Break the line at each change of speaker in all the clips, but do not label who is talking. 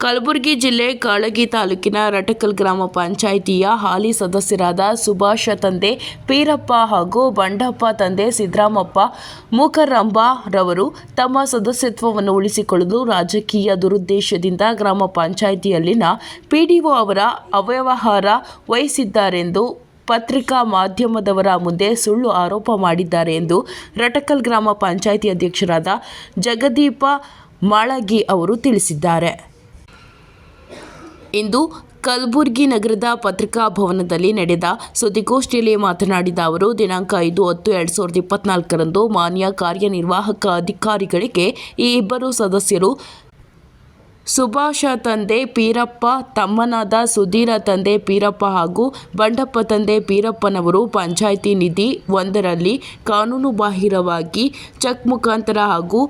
ಕಲಬುರಗಿ ಜಿಲ್ಲೆ ಕಾಳಗಿ ತಾಲೂಕಿನ ರಟಕಲ್ ಗ್ರಾಮ ಪಂಚಾಯಿತಿಯ ಹಾಲಿ ಸದಸ್ಯರಾದ ಸುಭಾಷ ತಂದೆ ಪೀರಪ್ಪ ಹಾಗೂ ಬಂಡಪ್ಪ ತಂದೆ ಸಿದ್ದರಾಮಪ್ಪ ಮೂಕರಂಬ ರವರು ತಮ್ಮ ಸದಸ್ಯತ್ವವನ್ನು ಉಳಿಸಿಕೊಳ್ಳಲು ರಾಜಕೀಯ ದುರುದ್ದೇಶದಿಂದ ಗ್ರಾಮ ಪಂಚಾಯಿತಿಯಲ್ಲಿನ ಪಿಡಿಒ ಅವರ ಅವ್ಯವಹಾರ ವಹಿಸಿದ್ದಾರೆಂದು ಪತ್ರಿಕಾ ಮಾಧ್ಯಮದವರ ಮುಂದೆ ಸುಳ್ಳು ಆರೋಪ ಮಾಡಿದ್ದಾರೆ ಎಂದು ರಟಕಲ್ ಗ್ರಾಮ ಪಂಚಾಯಿತಿ ಅಧ್ಯಕ್ಷರಾದ ಜಗದೀಪ ಮಾಳಗಿ ಅವರು ತಿಳಿಸಿದ್ದಾರೆ. ಇಂದು ಕಲಬುರಗಿ ನಗರದ ಪತ್ರಿಕಾ ಭವನದಲ್ಲಿ ನಡೆದ ಸುದ್ದಿಗೋಷ್ಠಿಯಲ್ಲಿ ಮಾತನಾಡಿದ ಅವರು, ದಿನಾಂಕ ಐದು ಹತ್ತು ಎರಡು ಸಾವಿರದ ಇಪ್ಪತ್ನಾಲ್ಕರಂದು ಮಾನ್ಯ ಕಾರ್ಯನಿರ್ವಾಹಕ ಅಧಿಕಾರಿಗಳಿಗೆ ಈ ಇಬ್ಬರು ಸದಸ್ಯರು ಸುಭಾಷ ತಂದೆ ಪೀರಪ್ಪ, ತಮ್ಮನಾದ ಸುಧೀರ ತಂದೆ ಪೀರಪ್ಪ ಹಾಗೂ ಬಂಡಪ್ಪ ತಂದೆ ಪೀರಪ್ಪನವರು ಪಂಚಾಯಿತಿ ನಿಧಿ ಒಂದರಲ್ಲಿ ಕಾನೂನುಬಾಹಿರವಾಗಿ ಚೆಕ್ ಮುಖಾಂತರ ಹಾಗೂ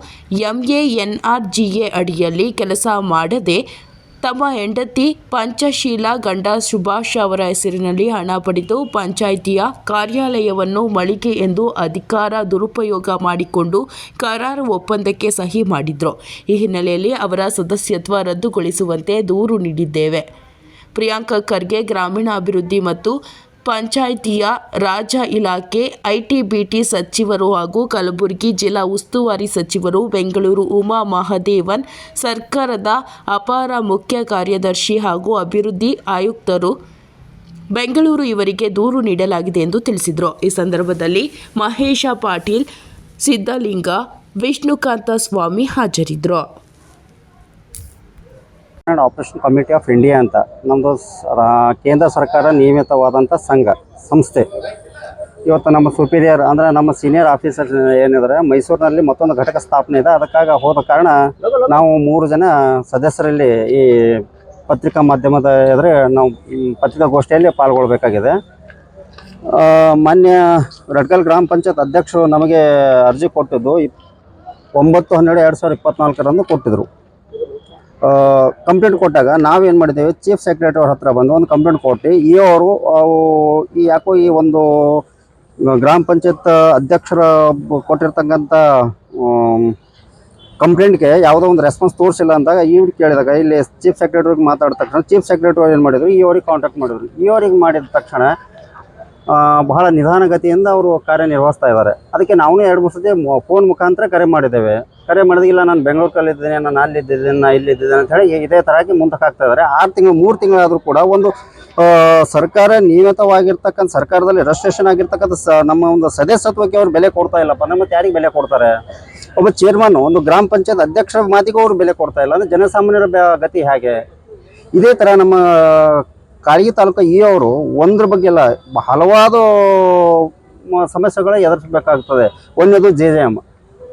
ಎಂಎಎನ್ಆರ್ಜಿಎ ಅಡಿಯಲ್ಲಿ ಕೆಲಸ ಮಾಡದೆ ತಮ್ಮ ಹೆಂಡತಿ ಪಂಚಶೀಲ ಗಂಡ ಸುಭಾಷ್ ಅವರ ಹೆಸರಿನಲ್ಲಿ ಹಣ ಪಡೆದು ಪಂಚಾಯಿತಿಯ ಕಾರ್ಯಾಲಯವನ್ನು ಮಳಿಗೆ ಎಂದು ಅಧಿಕಾರ ದುರುಪಯೋಗ ಮಾಡಿಕೊಂಡು ಕರಾರು ಒಪ್ಪಂದಕ್ಕೆ ಸಹಿ ಮಾಡಿದ್ರು. ಈ ಹಿನ್ನೆಲೆಯಲ್ಲಿ ಅವರ ಸದಸ್ಯತ್ವ ರದ್ದುಗೊಳಿಸುವಂತೆ ದೂರು ನೀಡಿದ್ದೇವೆ. ಪ್ರಿಯಾಂಕ ಖರ್ಗೆ ಗ್ರಾಮೀಣಾಭಿವೃದ್ಧಿ ಮತ್ತು ಪಂಚಾಯಿತಿಯ ರಾಜ ಇಲಾಖೆ ಐಟಿಬಿಟಿ ಸಚಿವರು ಹಾಗೂ ಕಲಬುರಗಿ ಜಿಲ್ಲಾ ಉಸ್ತುವಾರಿ ಸಚಿವರು ಬೆಂಗಳೂರು ಉಮಾ ಮಹದೇವನ್, ಸರ್ಕಾರದ ಅಪಾರ ಮುಖ್ಯ ಕಾರ್ಯದರ್ಶಿ ಹಾಗೂ ಅಭಿವೃದ್ಧಿ ಆಯುಕ್ತರು ಬೆಂಗಳೂರು ಇವರಿಗೆ ದೂರು ನೀಡಲಾಗಿದೆ ಎಂದು ತಿಳಿಸಿದರು. ಈ ಸಂದರ್ಭದಲ್ಲಿ ಮಹೇಶ ಪಾಟೀಲ್ ಸಿದ್ದಲಿಂಗ ವಿಷ್ಣುಕಾಂತ ಸ್ವಾಮಿ ಹಾಜರಿದ್ದರು.
And operation committee of India ಅಂತ. ನಮ್ಮದು ಕೇಂದ್ರ ಸರ್ಕಾರ ನಿಯಮಿತವಾದಂಥ ಸಂಘ, ಸಂಸ್ಥೆ. ಇವತ್ತು ನಮ್ಮ ಸುಪೀರಿಯರ್, ಅಂದರೆ ನಮ್ಮ ಸೀನಿಯರ್ ಆಫೀಸರ್ಸ್ ಏನಿದ್ದಾರೆ ಮೈಸೂರಿನಲ್ಲಿ ಮತ್ತೊಂದು ಘಟಕ ಸ್ಥಾಪನೆ ಇದೆ. ಅದಕ್ಕಾಗಿ ಹೋದ ಕಾರಣ ನಾವು ಮೂರು ಜನ ಸದಸ್ಯರಲ್ಲಿ ಈ ಪತ್ರಿಕಾ ಮಾಧ್ಯಮದ ಎದುರು ನಾವು ಪತ್ರಿಕಾಗೋಷ್ಠಿಯಲ್ಲಿ ಪಾಲ್ಗೊಳ್ಬೇಕಾಗಿದೆ. ಮಾನ್ಯ ರಡ್ಕಲ್ ಗ್ರಾಮ ಪಂಚಾಯತ್ ಅಧ್ಯಕ್ಷರು ನಮಗೆ ಅರ್ಜಿ ಕೊಟ್ಟಿದ್ದು, ಇಪ್, ಒಂಬತ್ತು ಹನ್ನೆರಡು ಎರಡು ಸಾವಿರದ ಇಪ್ಪತ್ತ್ನಾಲ್ಕರಂದು ಕೊಟ್ಟಿದ್ದರು ಕಂಪ್ಲೇಂಟ್ ಕೊಟ್ಟಾಗ ನಾವೇನು ಮಾಡಿದ್ದೇವೆ ಚೀಫ್ ಸೆಕ್ರೆಟರಿ ಅವ್ರ ಹತ್ರ ಬಂದು ಒಂದು ಕಂಪ್ಲೇಂಟ್ ಕೊಟ್ಟು, ಈ ಅವರು, ಅವು ಈ ಯಾಕೋ ಈ ಒಂದು ಗ್ರಾಮ ಪಂಚಾಯತ್ ಅಧ್ಯಕ್ಷರ ಕೊಟ್ಟಿರ್ತಕ್ಕಂಥ ಕಂಪ್ಲೇಂಟ್ಗೆ ಯಾವುದೋ ಒಂದು ರೆಸ್ಪಾನ್ಸ್ ತೋರಿಸಿಲ್ಲ ಅಂದಾಗ ಇವ್ರು ಕೇಳಿದಾಗ ಇಲ್ಲಿ ಚೀಫ್ ಸೆಕ್ರೆಟರಿಗೆ ಮಾತಾಡಿದ ತಕ್ಷಣ ಚೀಫ್ ಸೆಕ್ರೆಟರಿ ಏನು ಮಾಡಿದ್ರು, ಈ ಅವ್ರಿಗೆ ಕಾಂಟ್ಯಾಕ್ಟ್ ಮಾಡಿದ್ರು. ಈ ಅವ್ರಿಗೆ ಮಾಡಿದ ತಕ್ಷಣ ಬಹಳ ನಿಧಾನಗತಿಯಿಂದ ಅವರು ಕಾರ್ಯನಿರ್ವಹಿಸ್ತಾ ಇದ್ದಾರೆ. ಅದಕ್ಕೆ ನಾವು ಎರಡು ಮೂರು ಸತಿ ಫೋನ್ ಮುಖಾಂತರ ಕರೆ ಮಾಡಿದ್ದೇವೆ. ಕರೆ ಮಾಡೋದಿಲ್ಲ ನಾನು ಬೆಂಗಳೂರಲ್ಲಿ ಇದ್ದೇನೆ, ನಾನು ಅಲ್ಲಿದ್ದೇನೆ ನಾನು ಇಲ್ಲಿದ್ದೇನೆ ಅಂತ ಹೇಳಿ ಇದೇ ಥರಕ್ಕೆ ಮುಂದಕ್ಕೆ ಆಗ್ತಾ ಇದ್ದಾರೆ ಆರು ತಿಂಗಳು, ಮೂರು ತಿಂಗಳಾದರೂ ಕೂಡ ಒಂದು ಸರ್ಕಾರ ನಿಯಮಿತವಾಗಿರ್ತಕ್ಕಂಥ ಸರ್ಕಾರದಲ್ಲಿ ರಿಜಿಸ್ಟ್ರೇಷನ್ ಆಗಿರ್ತಕ್ಕಂಥ ಸ, ನಮ್ಮ ಒಂದು ಸದಸ್ಯತ್ವಕ್ಕೆ ಅವ್ರು ಬೆಲೆ ಕೊಡ್ತಾ ಇಲ್ಲಪ್ಪ. ನಮ್ಮ ಯಾರಿಗೆ ಬೆಲೆ ಕೊಡ್ತಾರೆ? ಒಬ್ಬ ಚೇರ್ಮನ್ ಒಂದು ಗ್ರಾಮ ಪಂಚಾಯತ್ ಅಧ್ಯಕ್ಷರ ಮಾತಿಗೂ ಅವರು ಬೆಲೆ ಕೊಡ್ತಾ ಇಲ್ಲ. ಅಂದರೆ ಜನಸಾಮಾನ್ಯರ ಗತಿ ಹೇಗೆ? ಇದೇ ಥರ ನಮ್ಮ ಕಾಳಗಿ ತಾಲೂಕು ಈ ಅವರು ಒಂದ್ರ ಬಗ್ಗೆ ಎಲ್ಲ ಹಲವಾರು ಸಮಸ್ಯೆಗಳ ಎದುರಿಸಬೇಕಾಗ್ತದೆ. ಒಂದೇದು ಜೆ ಜೆ ಎಂ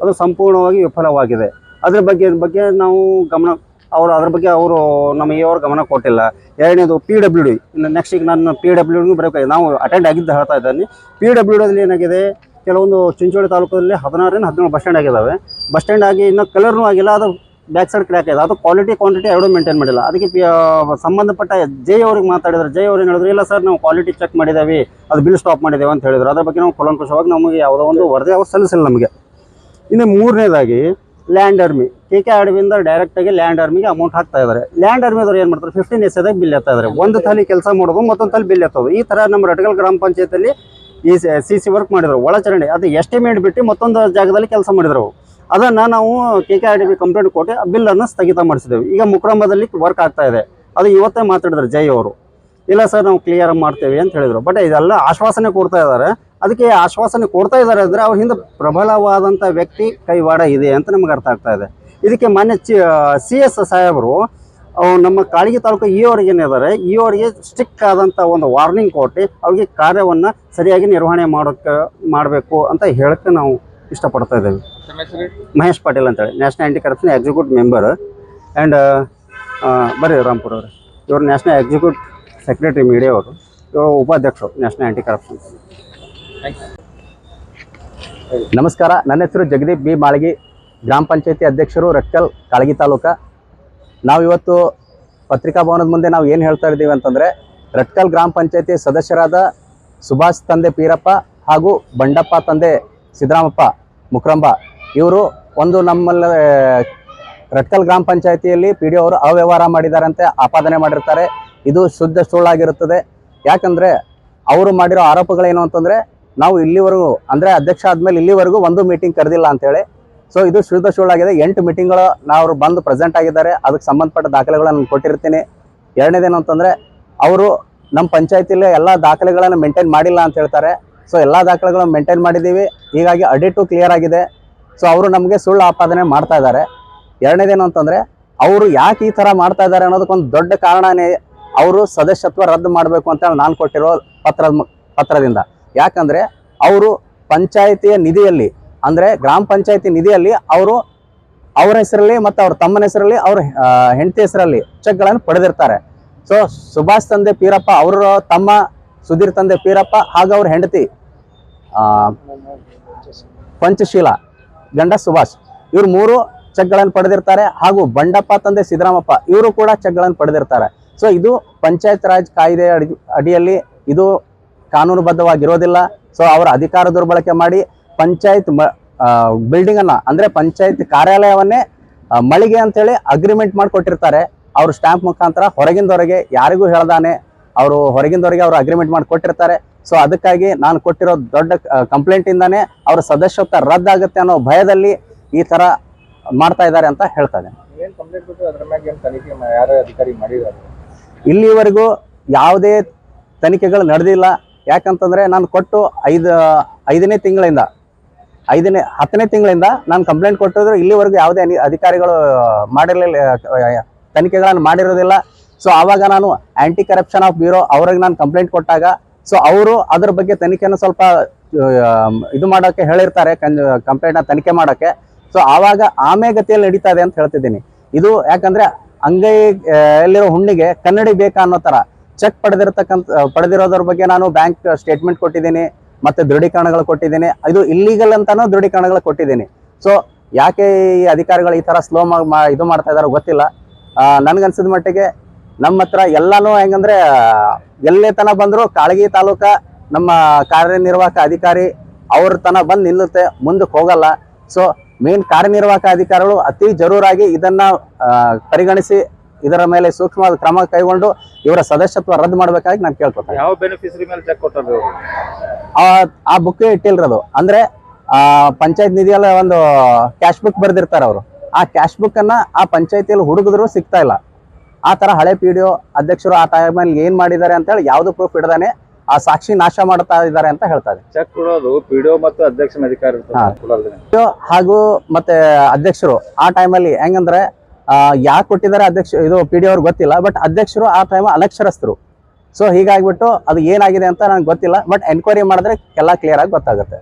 ಅದು ಸಂಪೂರ್ಣವಾಗಿ ವಿಫಲವಾಗಿದೆ. ಅದ್ರ ಬಗ್ಗೆ ಬಗ್ಗೆ ನಾವು ಗಮನ, ಅವರು, ಅದ್ರ ಬಗ್ಗೆ ಅವರು ನಮಗೆ ಅವರು ಗಮನ ಕೊಟ್ಟಿಲ್ಲ. ಎರಡನೇದು ಪಿ ಡಬ್ಲ್ಯೂ ಡಿ ಇನ್ನು ನೆಕ್ಸ್ಟ್ ಈಗ ನಾನು ಪಿ ಡಬ್ಲ್ಯೂ ಡಿಗೂ ಬರಬೇಕಾಗಿದೆ ನಾವು ಅಟೆಂಡ್ ಆಗಿದ್ದು ಹೇಳ್ತಾ ಇದ್ದೀನಿ. ಪಿ ಡಬ್ಲ್ಯೂ ಡಿಯಲ್ಲಿ ಏನಾಗಿದೆ? ಕೆಲವೊಂದು ಚಿಂಚೋಳಿ ತಾಲೂಕಲ್ಲಿ ಹದಿನಾರರಿಂದ ಹದಿನೇಳು ಬಸ್ ಸ್ಟ್ಯಾಂಡ್ ಆಗಿದ್ದಾವೆ ಬಸ್ ಸ್ಟ್ಯಾಂಡ್ ಆಗಿ ಇನ್ನೂ ಕಲರ್ನೂ ಆಗಿಲ್ಲ. ಅದು ಬ್ಯಾಕ್ ಸೈಡ್ ಕ್ರ್ಯಾಕ್ ಆಗಿದೆ. ಅದು ಕ್ವಾಲಿಟಿ ಕ್ವಾಂಟಿಟಿ ಎರಡೂ ಮೇಂಟೈನ್ ಮಾಡಿಲ್ಲ. ಅದಕ್ಕೆ ಸಂಬಂಧಪಟ್ಟ ಜೈ ಅವ್ರಿಗೆ ಮಾತಾಡಿದ್ರು ಜೈ ಅವ್ರು ಏನು ಹೇಳಿದ್ರು, ಇಲ್ಲ ಸರ್ ನಾವು ಕ್ವಾಲಿಟಿ ಚೆಕ್ ಮಾಡಿದ್ದೇವೆ ಅದು ಬಿಲ್ ಸ್ಟಾಪ್ ಮಾಡಿದ್ದೇವೆ ಅಂತ ಹೇಳಿದ್ರು. ಅದ್ರ ಬಗ್ಗೆ ನಾವು ಕುಲಂಕುಷವಾಗಿ ನಮಗೆ ಯಾವುದೋ ಒಂದು ವರದಿ ಅವ್ರು ಸಲ್ಲಿಸಿಲ್ಲ ನಮಗೆ. ಇನ್ನು ಮೂರನೇದಾಗಿ ಲ್ಯಾಂಡ್ ಆರ್ಮಿ ಕೆ ಕೆ ಆರ್ಮಿಯಿಂದ ಡೈರೆಕ್ಟಾಗಿ ಲ್ಯಾಂಡ್ ಆರ್ಮಿಗೆ ಅಮೌಂಟ್ ಹಾಕ್ತಾ ಇದ್ದಾರೆ ಲ್ಯಾಂಡ್ ಅವರು ಏನು ಮಾಡ್ತಾರೆ? ಫಿಫ್ಟೀನ್ ಎಸ್ದಾಗ ಬಿಲ್ ಎತ್ತಾ ಇದ್ದಾರೆ ಒಂದು ತಲೆ ಕೆಲಸ ಮಾಡೋದು, ಮತ್ತೊಂದು ತಲೆ ಬಿಲ್ ಎತ್ತೋದು. ಈ ಥರ ನಮ್ಮ ರಟಗಲ್ ಗ್ರಾಮ ಪಂಚಾಯತಲ್ಲಿ ಈ ಸಿ ಸಿ ವರ್ಕ್ ಮಾಡಿದ್ರು. ಒಳಚರಂಡಿ, ಅದು ಎಸ್ಟಿಮೇಟ್ ಬಿಟ್ಟು ಮತ್ತೊಂದು ಜಾಗದಲ್ಲಿ ಕೆಲಸ ಮಾಡಿದ್ರು ಅದನ್ನ ನಾವು K K R D B complaint ಕೊಟ್ಟು ಆ ಬಿಲ್ಲನ್ನು ಸ್ಥಗಿತ ಮಾಡಿಸಿದ್ದೇವೆ ಈಗ ಮುಕ್ರಂಬದಲ್ಲಿ ವರ್ಕ್ ಆಗ್ತಾ ಇದೆ. ಅದು ಇವತ್ತೇ ಮಾತಾಡಿದ್ರು ಜೈ ಅವರು. ಇಲ್ಲ ಸರ್, ನಾವು ಕ್ಲಿಯರ್ ಮಾಡ್ತೇವೆ ಅಂತ ಹೇಳಿದರು. ಬಟ್ ಇದೆಲ್ಲ ಆಶ್ವಾಸನೆ ಕೊಡ್ತಾ ಇದ್ದಾರೆ ಅದಕ್ಕೆ ಆಶ್ವಾಸನೆ ಕೊಡ್ತಾ ಇದ್ದಾರೆ ಅಂದರೆ ಅವ್ರ ಹಿಂದೆ ಪ್ರಬಲವಾದಂಥ ವ್ಯಕ್ತಿ ಕೈವಾಡ ಇದೆ ಅಂತ ನಮ್ಗೆ ಅರ್ಥ ಆಗ್ತಾ ಇದೆ. ಇದಕ್ಕೆ ಮಾನ್ಯ ಚಿ ಸಿ ಎಸ್ ಸಾಹೇಬರು ನಮ್ಮ ಕಾಳಿಗೆ ತಾಲೂಕು ಇ ಅವ್ರಿಗೆ ಏನಿದ್ದಾರೆ ಇ ಅವರಿಗೆ ಸ್ಟ್ರಿಕ್ಟ್ ಆದಂಥ ಒಂದು ವಾರ್ನಿಂಗ್ ಕೊಟ್ಟು ಅವ್ರಿಗೆ ಕಾರ್ಯವನ್ನು ಸರಿಯಾಗಿ ನಿರ್ವಹಣೆ ಮಾಡೋಕ್ಕೆ ಮಾಡಬೇಕು ಅಂತ ಹೇಳಕ್ಕೆ ನಾವು ಇಷ್ಟಪಡ್ತಾ ಇದ್ದೇವೆ. ಮಹೇಶ್ ಪಾಟೀಲ್ ಅಂತೇಳಿ national anti corruption executive member and ಬರ್ರಿ ರಾಮ್ಪುರ್ ಅವರು. ಇವರು ನ್ಯಾಷನಲ್ ಎಕ್ಸಿಕ್ಯೂಟಿವ್ ಸೆಕ್ರೆಟರಿ ಮೀಡಿಯಾ ಅವರು, ಇವರು ಉಪಾಧ್ಯಕ್ಷರು ನ್ಯಾಷನಲ್ ಆ್ಯಂಟಿ ಕರಪ್ಷನ್
ನಮಸ್ಕಾರ. ನನ್ನ ಹೆಸರು ಜಗದೀಪ್ ಬಿ. ಮಾಳಗಿ. ಗ್ರಾಮ ಪಂಚಾಯತಿ ಅಧ್ಯಕ್ಷರು ರಟ್ಕಲ್ ಕಾಳಗಿ ತಾಲೂಕ. ನಾವು ಇವತ್ತು ಪತ್ರಿಕಾ ಭವನದ ಮುಂದೆ ನಾವು ಏನು ಹೇಳ್ತಾ ಇದ್ದೀವಿ ಅಂತಂದರೆ ರಟ್ಕಲ್ ಗ್ರಾಮ ಪಂಚಾಯತಿ ಸದಸ್ಯರಾದ ಸುಭಾಷ್ ತಂದೆ ಪೀರಪ್ಪ ಹಾಗೂ ಬಂಡಪ್ಪ ತಂದೆ ಸಿದ್ದರಾಮಪ್ಪ ಮುಕ್ರಂಬ, ಇವರು ಒಂದು ನಮ್ಮಲ್ಲಿ ರಟ್ಕಲ್ ಗ್ರಾಮ ಪಂಚಾಯತಿಯಲ್ಲಿ ಪಿ ಡಿ ಅವರು ಅವ್ಯವಹಾರ ಮಾಡಿದಾರಂತೆ, ಆಪಾದನೆ ಮಾಡಿರ್ತಾರೆ. ಇದು ಶುದ್ಧ ಸುಳ್ಳಾಗಿರುತ್ತದೆ. ಯಾಕಂದರೆ, ಅವರು ಮಾಡಿರೋ ಆರೋಪಗಳೇನು ಅಂತಂದ್ರೆ ನಾವು ಇಲ್ಲಿವರೆಗೂ, ಅಂದ್ರೆ ಅಧ್ಯಕ್ಷ ಆದ್ಮೇಲೆ ಇಲ್ಲಿವರೆಗೂ ಒಂದು ಮೀಟಿಂಗ್ ಕರೆದಿಲ್ಲ ಅಂತೇಳಿ. ಸೊ ಇದು ಶುದ್ಧ ಸುಳ್ಳಾಗಿದೆ. ಎಂಟು ಮೀಟಿಂಗ್ಗಳು ನಾವು ಬಂದು ಪ್ರೆಸೆಂಟ್ ಆಗಿದ್ದಾರೆ. ಅದಕ್ಕೆ ಸಂಬಂಧಪಟ್ಟ ದಾಖಲೆಗಳನ್ನು ಕೊಟ್ಟಿರ್ತೀನಿ. ಎರಡನೇದೇನು ಅಂತಂದ್ರೆ, ಅವರು ನಮ್ಮ ಪಂಚಾಯತಿಲಿ ಎಲ್ಲ ದಾಖಲೆಗಳನ್ನು ಮೇಂಟೈನ್ ಮಾಡಿಲ್ಲ ಅಂತ ಹೇಳ್ತಾರೆ. ಸೊ ಎಲ್ಲ ದಾಖಲೆಗಳನ್ನು ಮೇಂಟೈನ್ ಮಾಡಿದ್ದೀವಿ. ಹೀಗಾಗಿ ಅಡಿಟು ಕ್ಲಿಯರ್ ಆಗಿದೆ. ಸೊ ಅವರು ನಮಗೆ ಸುಳ್ಳು ಆಪಾದನೆ ಮಾಡ್ತಾ ಇದ್ದಾರೆ. ಎರಡನೇದೇನು ಅಂತಂದ್ರೆ, ಅವರು ಯಾಕೆ ಈ ಥರ ಮಾಡ್ತಾ ಇದ್ದಾರೆ ಅನ್ನೋದಕ್ಕೊಂದು ದೊಡ್ಡ ಕಾರಣನೇ ಅವರು ಸದಸ್ಯತ್ವ ರದ್ದು ಮಾಡಬೇಕು ಅಂತ ನಾನು ಕೊಟ್ಟಿರೋ ಪತ್ರದ ಪತ್ರದಿಂದ. ಯಾಕಂದ್ರೆ ಅವರು ಪಂಚಾಯಿತಿಯ ನಿಧಿಯಲ್ಲಿ, ಅಂದ್ರೆ ಗ್ರಾಮ ಪಂಚಾಯಿತಿ ನಿಧಿಯಲ್ಲಿ ಅವರು ಅವರ ಹೆಸರಲ್ಲಿ ಮತ್ತು ಅವ್ರ ತಮ್ಮನ ಹೆಸರಲ್ಲಿ ಅವ್ರ ಹೆಂಡತಿ ಹೆಸರಲ್ಲಿ ಚೆಕ್ಗಳನ್ನು ಪಡೆದಿರ್ತಾರೆ. ಸೊ ಸುಭಾಷ್ ತಂದೆ ಪೀರಪ್ಪ ಅವರ ತಮ್ಮ ಸುಧೀರ್ ತಂದೆ ಪೀರಪ್ಪ ಹಾಗೂ ಅವ್ರ ಹೆಂಡತಿ ಪಂಚಶೀಲ, ಗಂಡ ಸುಭಾಷ್, ಇವ್ರು ಮೂರು ಚೆಕ್ಗಳನ್ನು ಪಡೆದಿರ್ತಾರೆ ಹಾಗೂ ಬಂಡಪ್ಪ ತಂದೆ ಸಿದ್ದರಾಮಪ್ಪ ಇವರು ಕೂಡ ಚೆಕ್ಗಳನ್ನು ಪಡೆದಿರ್ತಾರೆ. ಸೊ ಇದು ಪಂಚಾಯತ್ ರಾಜ್ ಕಾಯ್ದೆ ಅಡಿ, ಅಡಿಯಲ್ಲಿ ಇದು ಕಾನೂನುಬದ್ಧವಾಗಿರೋದಿಲ್ಲ. ಸೊ ಅವರ ಅಧಿಕಾರ ದುರ್ಬಳಕೆ ಮಾಡಿ ಪಂಚಾಯತ್ ಬಿಲ್ಡಿಂಗ್ ಅನ್ನ ಅಂದ್ರೆ ಪಂಚಾಯತ್ ಕಾರ್ಯಾಲಯವನ್ನೇ ಮಳಿಗೆ ಅಂತೇಳಿ ಅಗ್ರಿಮೆಂಟ್ ಮಾಡಿಕೊಟ್ಟಿರ್ತಾರೆ. ಅವರು ಸ್ಟ್ಯಾಂಪ್ ಮುಖಾಂತರ ಹೊರಗಿಂದವರೆಗೆ ಯಾರಿಗೂ ಹೇಳ್ದಾನೆ. ಅವರು ಹೊರಗಿಂದವರೆಗೆ ಅವರು ಅಗ್ರಿಮೆಂಟ್ ಮಾಡಿ ಕೊಟ್ಟಿರ್ತಾರೆ ಸೊ ಅದಕ್ಕಾಗಿ ನಾನು ಕೊಟ್ಟಿರೋ ದೊಡ್ಡ ಕಂಪ್ಲೇಂಟ್ ಇಂದಾನೆ ಅವ್ರ ಸದಸ್ಯತ್ವ ರದ್ದಾಗುತ್ತೆ ಅನ್ನೋ ಭಯದಲ್ಲಿ ಈ ತರ ಮಾಡ್ತಾ ಇದ್ದಾರೆ ಅಂತ ಹೇಳ್ತಾ ಇದ್ದೇನೆ.
ಮಾ-
ಇಲ್ಲಿವರೆಗೂ ಯಾವುದೇ ತನಿಖೆಗಳು ನಡೆದಿಲ್ಲ. ಯಾಕಂತಂದ್ರೆ ನಾನು ಕೊಟ್ಟು ಐದು, ಐದನೇ ತಿಂಗಳಿಂದ, ಐದನೇ, ಹತ್ತನೇ ತಿಂಗಳಿಂದ ನಾನು ಕಂಪ್ಲೇಂಟ್ ಕೊಟ್ಟಿದ್ರು, ಇಲ್ಲಿವರೆಗೂ ಯಾವುದೇ ಅಧಿಕಾರಿಗಳು ಮಾಡಿರಲಿಲ್ಲ, ತನಿಖೆಗಳನ್ನು ಮಾಡಿರೋದಿಲ್ಲ. ಸೊ ಆವಾಗ ನಾನು ಆ್ಯಂಟಿ ಕರಪ್ಷನ್ ಆಫ್ ಬ್ಯೂರೋ ಅವ್ರಿಗೆ ನಾನು ಕಂಪ್ಲೇಂಟ್ ಕೊಟ್ಟಾಗ ಸೊ ಅವರು ಅದ್ರ ಬಗ್ಗೆ ತನಿಖೆನ ಸ್ವಲ್ಪ ಇದು ಮಾಡೋಕ್ಕೆ ಹೇಳಿರ್ತಾರೆ ಕಂಪ್ಲೇಂಟ್ನ ತನಿಖೆ ಮಾಡೋಕ್ಕೆ. ಸೊ ಆವಾಗ ಆಮೆಗತಿಯಲ್ಲಿ ನಡೀತಾ ಇದೆ ಅಂತ ಹೇಳ್ತಿದ್ದೀನಿ. ಇದು ಯಾಕಂದರೆ ಅಂಗೈಯಲ್ಲಿರೋ ಹುಣ್ಣಿಗೆ ಕನ್ನಡಿ ಬೇಕಾ ಅನ್ನೋ ತರ. ಚೆಕ್ ಪಡೆದಿರತಕ್ಕಂಥ ಪಡೆದಿರೋದ್ರ ಬಗ್ಗೆ ನಾನು ಬ್ಯಾಂಕ್ ಸ್ಟೇಟ್ಮೆಂಟ್ ಕೊಟ್ಟಿದ್ದೀನಿ, ಮತ್ತೆ ದೃಢೀಕರಣಗಳು ಕೊಟ್ಟಿದ್ದೀನಿ. ಇದು ಇಲ್ಲಿಗಲ್ ಅಂತಾನು ದೃಢೀಕರಣಗಳು ಕೊಟ್ಟಿದ್ದೀನಿ. ಸೊ ಯಾಕೆ ಈ ಅಧಿಕಾರಿಗಳು ಈ ತರ ಸ್ಲೋ ಇದು ಮಾಡ್ತಾ ಇದಾರೋ ಗೊತ್ತಿಲ್ಲ. ನನಗನ್ಸಿದ ಮಟ್ಟಿಗೆ ನಮ್ಮ ಹತ್ರ ಎಲ್ಲಾನು ಹೆಂಗಂದ್ರೆ, ಎಲ್ಲೇ ತನ ಬಂದ್ರು ಕಾಳಗಿ ತಾಲೂಕ ನಮ್ಮ ಕಾರ್ಯನಿರ್ವಾಹಕ ಅಧಿಕಾರಿ ಅವ್ರ ತನ ಬಂದು ನಿಲ್ಲುತ್ತೆ ಮುಂದಕ್ಕೆ ಹೋಗಲ್ಲ. ಸೊ ಮೇನ್ ಕಾರ್ಯನಿರ್ವಾಹಕ ಅಧಿಕಾರಿಗಳು ಅತಿ ಜರೂರಾಗಿ ಇದನ್ನ ಪರಿಗಣಿಸಿ ಇದರ ಮೇಲೆ ಸೂಕ್ಷ್ಮ ಕ್ರಮ ಕೈಗೊಂಡು ಇವರ ಸದಸ್ಯತ್ವ ರದ್ದು ಮಾಡಬೇಕಾಗಿ ನಾನು ಕೇಳ್ಕೊತೇನೆ
ಯಾವ ಬೆನಿಫಿಷರಿ ಮೇಲೆ ಚೆಕ್ ಕೊಟ್ಟಾರ
ಆ ಬುಕ್ ಇಟ್ಟಿಲ್ರದು ಅಂದ್ರೆ ಆ ಪಂಚಾಯತ್ ನಿಧಿಯಲ್ಲ ಒಂದು ಕ್ಯಾಶ್ ಬುಕ್ ಬರೆದಿರ್ತಾರೆ ಅವರು. ಆ ಕ್ಯಾಶ್ ಬುಕ್ ಅನ್ನ ಆ ಪಂಚಾಯತಿಯಲ್ಲಿ ಹುಡುಗಿದ್ರು ಸಿಗ್ತಾ ಇಲ್ಲ. ಆ ತರ ಹಳೆ ಪಿ ಡಿ ಅಧ್ಯಕ್ಷರು ಆ ಟೈಮಲ್ಲಿ ಏನ್ ಮಾಡಿದ್ದಾರೆ ಅಂತ ಹೇಳಿ ಯಾವ್ದು ಪ್ರೂಫ್ ಇಡದಾನೆ ಆ ಸಾಕ್ಷಿ ನಾಶ ಮಾಡ್ತಾ ಇದ್ದಾರೆ ಅಂತ ಹೇಳ್ತಾರೆ
ಚೆಕ್ ಕೊಡೋದು ಪಿಡಿಒ ಮತ್ತು ಅಧ್ಯಕ್ಷನ ಅಧಿಕಾರಿ.
ಹಾಗೂ ಮತ್ತೆ ಅಧ್ಯಕ್ಷರು ಆ ಟೈಮಲ್ಲಿ ಹೆಂಗಂದ್ರೆ ಯಾಕೆ ಕೊಟ್ಟಿದ್ದಾರೆ ಅಧ್ಯಕ್ಷ, ಇದು ಪಿ ಡಿ ಅವ್ರಿಗೆ ಗೊತ್ತಿಲ್ಲ ಬಟ್ ಅಧ್ಯಕ್ಷರು ಆ ಟೈಮ್ ಅನಕ್ಷರಸ್ಥರು. ಸೊ ಹೀಗಾಗ್ಬಿಟ್ಟು ಅದು ಏನಾಗಿದೆ ಅಂತ ನನಗೆ ಗೊತ್ತಿಲ್ಲ ಬಟ್ ಎನ್ಕ್ವೈರಿ ಮಾಡಿದ್ರೆ ಎಲ್ಲ ಕ್ಲಿಯರ್ ಆಗಿ ಗೊತ್ತಾಗುತ್ತೆ.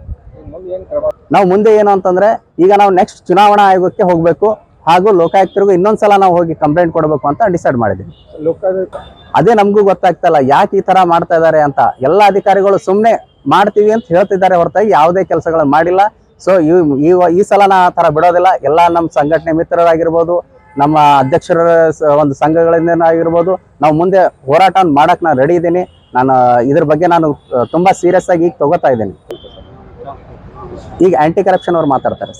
ನಾವು ಮುಂದೆ ಏನು ಅಂತಂದ್ರೆ, ಈಗ ನಾವು ನೆಕ್ಸ್ಟ್ ಚುನಾವಣಾ ಆಯೋಗಕ್ಕೆ ಹೋಗಬೇಕು, ಹಾಗೂ ಲೋಕಾಯುಕ್ತರಿಗೂ ಇನ್ನೊಂದ್ಸಲ ನಾವು ಹೋಗಿ ಕಂಪ್ಲೇಂಟ್ ಕೊಡಬೇಕು ಅಂತ ಡಿಸೈಡ್ ಮಾಡಿದ್ವಿ.
ಲೋಕಾಯುಕ್ತ
ಅದೇ ನಮಗೂ ಗೊತ್ತಾಗ್ತಲ್ಲ ಯಾಕೆ ಈ ತರ ಮಾಡ್ತಾ ಇದ್ದಾರೆ ಅಂತ. ಎಲ್ಲ ಅಧಿಕಾರಿಗಳು ಸುಮ್ಮನೆ ಮಾಡ್ತೀವಿ ಅಂತ ಹೇಳ್ತಿದ್ದಾರೆ ಹೊರತಾಗಿ ಯಾವುದೇ ಕೆಲಸಗಳು ಮಾಡಿಲ್ಲ. ಸೊ ಈ ಈ ಸಲ ನಾ ಆ ತರ ಬಿಡೋದಿಲ್ಲ. ಎಲ್ಲ ನಮ್ಮ ಸಂಘಟನೆ ಮಿತ್ರರಾಗಿರ್ಬೋದು ನಮ್ಮ ಅಧ್ಯಕ್ಷರ ಒಂದು ಸಂಘಗಳಿಂದ ಆಗಿರ್ಬೋದು. ನಾವು ಮುಂದೆ ಹೋರಾಟ ಮಾಡಕ್ ನಾನು ರೆಡಿ ಇದ್ದೀನಿ. ನಾನು, ಇದ್ರ ಬಗ್ಗೆ ನಾನು ತುಂಬಾ ಸೀರಿಯಸ್ ಆಗಿ ಈಗ ತಗೋತಾ ಇದ್ದೀನಿ. ಈಗ ಆಂಟಿ ಕರಪ್ಷನ್ ಅವ್ರು ಮಾತಾಡ್ತಾರೆ